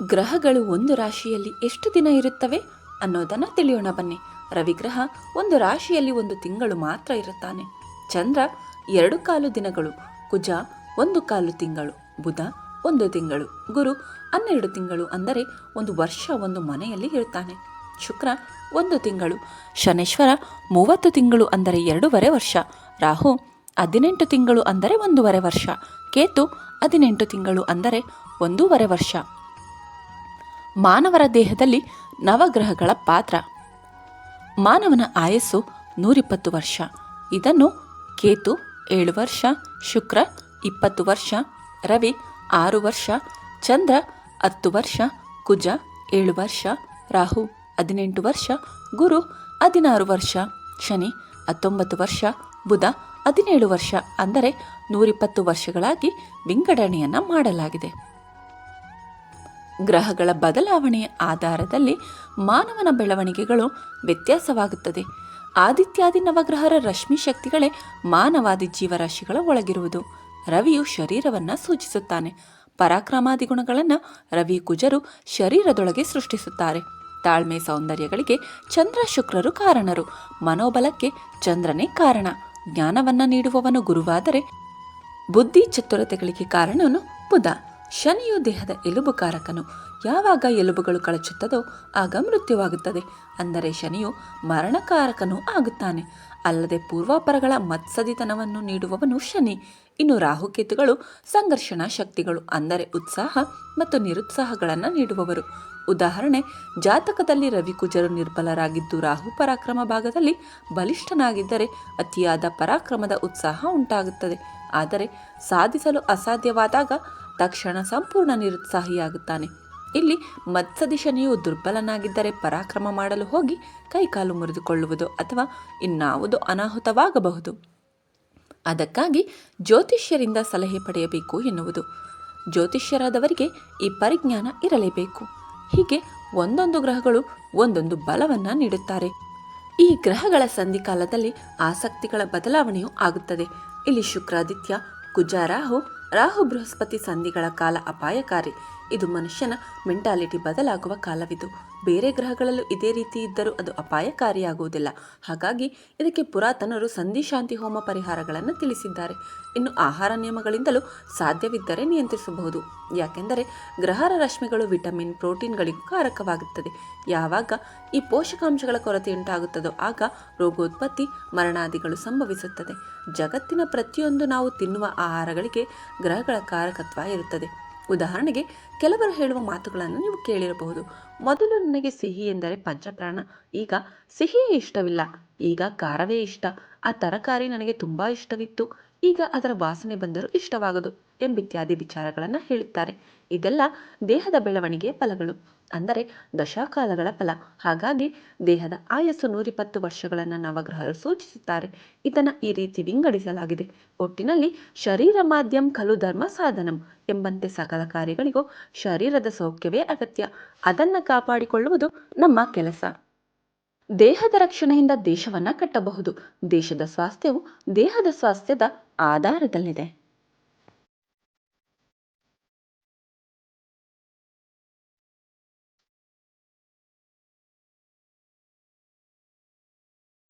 ಗ್ರಹಗಳು ಒಂದು ರಾಶಿಯಲ್ಲಿ ಎಷ್ಟು ದಿನ ಇರುತ್ತವೆ ಅನ್ನೋದನ್ನ ತಿಳಿಯೋಣ ಬನ್ನಿ. ರವಿಗ್ರಹ ಒಂದು ರಾಶಿಯಲ್ಲಿ ಒಂದು ತಿಂಗಳು ಮಾತ್ರ ಇರುತ್ತಾನೆ. ಚಂದ್ರ ಎರಡು ಕಾಲು ದಿನಗಳು, ಕುಜ ಒಂದು ಕಾಲು ತಿಂಗಳು, ಬುಧ ಒಂದು ತಿಂಗಳು, ಗುರು ಹನ್ನೆರಡು ತಿಂಗಳು ಅಂದರೆ ಒಂದು ವರ್ಷ ಒಂದು ಮನೆಯಲ್ಲಿ ಇರುತ್ತಾನೆ ಶುಕ್ರ ಒಂದು ತಿಂಗಳು, ಶನೇಶ್ವರ ಮೂವತ್ತು ತಿಂಗಳು ಅಂದರೆ ಎರಡೂವರೆ ವರ್ಷ, ರಾಹು ಹದಿನೆಂಟು ತಿಂಗಳು ಅಂದರೆ ಒಂದೂವರೆ ವರ್ಷ, ಕೇತು ಹದಿನೆಂಟು ತಿಂಗಳು ಅಂದರೆ ಒಂದೂವರೆ ವರ್ಷ. ಮಾನವರ ದೇಹದಲ್ಲಿ ನವಗ್ರಹಗಳ ಪಾತ್ರ. ಮಾನವನ ಆಯಸ್ಸು ನೂರಿಪ್ಪತ್ತು ವರ್ಷ. ಇದನ್ನು ಕೇತು ಏಳು ವರ್ಷ, ಶುಕ್ರ ಇಪ್ಪತ್ತು ವರ್ಷ, ರವಿ ಆರು ವರ್ಷ, ಚಂದ್ರ ಹತ್ತು ವರ್ಷ, ಕುಜ ಏಳು ವರ್ಷ, ರಾಹು ಹದಿನೆಂಟು ವರ್ಷ, ಗುರು ಹದಿನಾರು ವರ್ಷ, ಶನಿ ಹತ್ತೊಂಬತ್ತು ವರ್ಷ, ಬುಧ ಹದಿನೇಳು ವರ್ಷ, ಅಂದರೆ ನೂರಿಪ್ಪತ್ತು ವರ್ಷಗಳಾಗಿ ವಿಂಗಡಣೆಯನ್ನು ಮಾಡಲಾಗಿದೆ. ಗ್ರಹಗಳ ಬದಲಾವಣೆಯ ಆಧಾರದಲ್ಲಿ ಮಾನವನ ಬೆಳವಣಿಗೆಗಳು ವ್ಯತ್ಯಾಸವಾಗುತ್ತದೆ. ಆದಿತ್ಯಾದಿ ನವಗ್ರಹರ ರಶ್ಮಿ ಶಕ್ತಿಗಳೇ ಮಾನವಾದಿ ಜೀವರಾಶಿಗಳ ಒಳಗಿರುವುದು. ರವಿಯು ಶರೀರವನ್ನು ಸೂಚಿಸುತ್ತಾನೆ. ಪರಾಕ್ರಮಾದಿ ಗುಣಗಳನ್ನು ರವಿ ಕುಜರು ಶರೀರದೊಳಗೆ ಸೃಷ್ಟಿಸುತ್ತಾರೆ. ತಾಳ್ಮೆ ಸೌಂದರ್ಯಗಳಿಗೆ ಚಂದ್ರ ಶುಕ್ರರು ಕಾರಣರು. ಮನೋಬಲಕ್ಕೆ ಚಂದ್ರನೇ ಕಾರಣ. ಜ್ಞಾನವನ್ನು ನೀಡುವವನು ಗುರುವಾದರೆ ಬುದ್ಧಿ ಚತುರತೆಗಳಿಗೆ ಕಾರಣನು ಬುಧ. ಶನಿಯು ದೇಹದ ಎಲುಬುಕಾರಕನು ಯಾವಾಗ ಎಲುಬುಗಳು ಕಳಚುತ್ತದೋ ಆಗ ಮೃತ್ಯುವಾಗುತ್ತದೆ. ಅಂದರೆ ಶನಿಯು ಮರಣಕಾರಕನೂ ಆಗುತ್ತಾನೆ. ಅಲ್ಲದೆ ಪೂರ್ವಾಪರಗಳ ಮತ್ಸದಿತನವನ್ನು ನೀಡುವವನು ಶನಿ. ಇನ್ನು ರಾಹುಕೇತುಗಳು ಸಂಘರ್ಷಣ ಶಕ್ತಿಗಳು, ಅಂದರೆ ಉತ್ಸಾಹ ಮತ್ತು ನಿರುತ್ಸಾಹಗಳನ್ನು ನೀಡುವವರು. ಉದಾಹರಣೆ, ಜಾತಕದಲ್ಲಿ ರವಿ ಕುಜರು ನಿರ್ಬಲರಾಗಿದ್ದು ರಾಹು ಪರಾಕ್ರಮ ಭಾಗದಲ್ಲಿ ಬಲಿಷ್ಠನಾಗಿದ್ದರೆ ಅತಿಯಾದ ಪರಾಕ್ರಮದ ಉತ್ಸಾಹ ಉಂಟಾಗುತ್ತದೆ. ಆದರೆ, ಸಾಧಿಸಲು ಅಸಾಧ್ಯವಾದಾಗ ತಕ್ಷಣ ಸಂಪೂರ್ಣ ನಿರುತ್ಸಾಹಿಯಾಗುತ್ತಾನೆ. ಇಲ್ಲಿ ಮತ್ಸದಿಶನಿಯು ದುರ್ಬಲನಾಗಿದ್ದರೆ ಪರಾಕ್ರಮ ಮಾಡಲು ಹೋಗಿ ಕೈಕಾಲು ಮುರಿದುಕೊಳ್ಳುವುದು ಅಥವಾ ಇನ್ನಾವುದು ಅನಾಹುತವಾಗಬಹುದು. ಅದಕ್ಕಾಗಿ ಜ್ಯೋತಿಷ್ಯರಿಂದ ಸಲಹೆ ಪಡೆಯಬೇಕು ಎನ್ನುವುದು. ಜ್ಯೋತಿಷ್ಯರಾದವರಿಗೆ ಈ ಪರಿಜ್ಞಾನ ಇರಲೇಬೇಕು. ಹೀಗೆ ಒಂದೊಂದು ಗ್ರಹಗಳು ಒಂದೊಂದು ಬಲವನ್ನು ನೀಡುತ್ತಾರೆ. ಈ ಗ್ರಹಗಳ ಸಂಧಿಕಾಲದಲ್ಲಿ ಆಸಕ್ತಿಗಳ ಬದಲಾವಣೆಯೂ ಆಗುತ್ತದೆ. ಇಲ್ಲಿ ಶುಕ್ರಾದಿತ್ಯ, ಕುಜ ರಾಹು ಬೃಹಸ್ಪತಿ ಸಂಧಿಗಳ ಕಾಲ ಅಪಾಯಕಾರಿ. ಇದು ಮನುಷ್ಯನ ಮೆಂಟಾಲಿಟಿ ಬದಲಾಗುವ ಕಾಲವಿದು. ಬೇರೆ ಗ್ರಹಗಳಲ್ಲೂ ಇದೇ ರೀತಿ ಇದ್ದರೂ ಅದು ಅಪಾಯಕಾರಿಯಾಗುವುದಿಲ್ಲ. ಹಾಗಾಗಿ ಇದಕ್ಕೆ ಪುರಾತನರು ಸಂಧಿ, ಶಾಂತಿ, ಹೋಮ ಪರಿಹಾರಗಳನ್ನು ತಿಳಿಸಿದ್ದಾರೆ. ಇನ್ನು ಆಹಾರ ನಿಯಮಗಳಿಂದಲೂ ಸಾಧ್ಯವಿದ್ದರೆ ನಿಯಂತ್ರಿಸಬಹುದು. ಯಾಕೆಂದರೆ ಗ್ರಹರ ರಶ್ಮಿಗಳು ವಿಟಮಿನ್, ಪ್ರೋಟೀನ್ಗಳಿಗೂ ಕಾರಕವಾಗುತ್ತದೆ. ಯಾವಾಗ ಈ ಪೋಷಕಾಂಶಗಳ ಕೊರತೆಯುಂಟಾಗುತ್ತದೋ ಆಗ ರೋಗೋತ್ಪತ್ತಿ, ಮರಣಾದಿಗಳು ಸಂಭವಿಸುತ್ತದೆ. ಜಗತ್ತಿನ ಪ್ರತಿಯೊಂದು ನಾವು ತಿನ್ನುವ ಆಹಾರಗಳಿಗೆ ಗ್ರಹಗಳ ಕಾರಕತ್ವ ಇರುತ್ತದೆ. ಉದಾಹರಣೆಗೆ ಕೆಲವರು ಹೇಳುವ ಮಾತುಗಳನ್ನು ನೀವು ಕೇಳಿರಬಹುದು. ಮೊದಲು ನನಗೆ ಸಿಹಿ ಎಂದರೆ ಪಂಚಪ್ರಾಣ. ಈಗ ಸಿಹಿಯೇ ಇಷ್ಟವಿಲ್ಲ. ಈಗ ಖಾರವೇ ಇಷ್ಟ. ಆ ತರಕಾರಿ ನನಗೆ ತುಂಬ ಇಷ್ಟವಿತ್ತು. ಈಗ ಅದರ ವಾಸನೆ ಬಂದರೂ ಇಷ್ಟವಾಗದು. ಎಂಬಿತ್ಯಾದಿ ವಿಚಾರಗಳನ್ನು ಹೇಳುತ್ತಾರೆ. ಇದೆಲ್ಲ ದೇಹದ ಬೆಳವಣಿಗೆಯ ಫಲಗಳು. ಅಂದರೆ ದಶಾಕಾಲಗಳ ಫಲ. ಹಾಗಾಗಿ ದೇಹದ ಆಯಸ್ಸು ನೂರಿಪ್ಪತ್ತು ವರ್ಷಗಳನ್ನು ನವಗ್ರಹರು ಸೂಚಿಸುತ್ತಾರೆ. ಇದನ್ನು ಈ ರೀತಿ ವಿಂಗಡಿಸಲಾಗಿದೆ. ಒಟ್ಟಿನಲ್ಲಿ ಶರೀರ ಮಾಧ್ಯಮ ಖಲು ಧರ್ಮ ಸಾಧನಂ ಎಂಬಂತೆ ಸಕಲ ಕಾರ್ಯಗಳಿಗೂ ಶರೀರದ ಸೌಖ್ಯವೇ ಅಗತ್ಯ. ಅದನ್ನು ಕಾಪಾಡಿಕೊಳ್ಳುವುದು ನಮ್ಮ ಕೆಲಸ. ದೇಹದ ರಕ್ಷಣೆಯಿಂದ ದೇಶವನ್ನ ಕಟ್ಟಬಹುದು. ದೇಶದ ಸ್ವಾಸ್ಥ್ಯವು ದೇಹದ ಸ್ವಾಸ್ಥ್ಯದ ಆಧಾರದಲ್ಲಿದೆ.